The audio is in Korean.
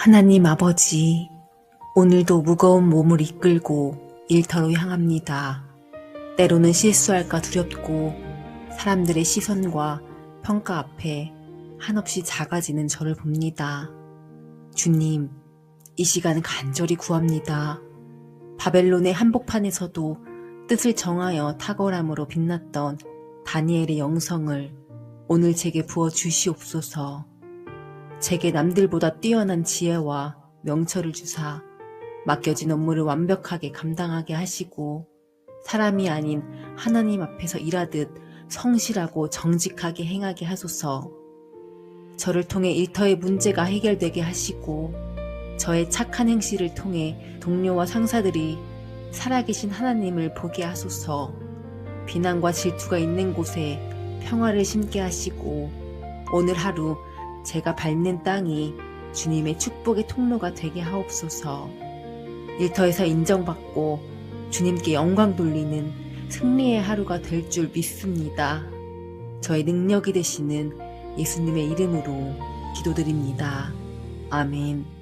하나님 아버지, 오늘도 무거운 몸을 이끌고 일터로 향합니다. 때로는 실수할까 두렵고 사람들의 시선과 평가 앞에 한없이 작아지는 저를 봅니다. 주님, 이 시간 간절히 구합니다. 바벨론의 한복판에서도 뜻을 정하여 탁월함으로 빛났던 다니엘의 영성을 오늘 제게 부어 주시옵소서. 제게 남들보다 뛰어난 지혜와 명철을 주사 맡겨진 업무를 완벽하게 감당하게 하시고 사람이 아닌 하나님 앞에서 일하듯 성실하고 정직하게 행하게 하소서. 저를 통해 일터의 문제가 해결되게 하시고 저의 착한 행실을 통해 동료와 상사들이 살아계신 하나님을 보게 하소서. 비난과 질투가 있는 곳에 평화를 심게 하시고 오늘 하루 제가 밟는 땅이 주님의 축복의 통로가 되게 하옵소서. 일터에서 인정받고 주님께 영광 돌리는 승리의 하루가 될 줄 믿습니다. 저의 능력이 되시는 예수님의 이름으로 기도드립니다. 아멘.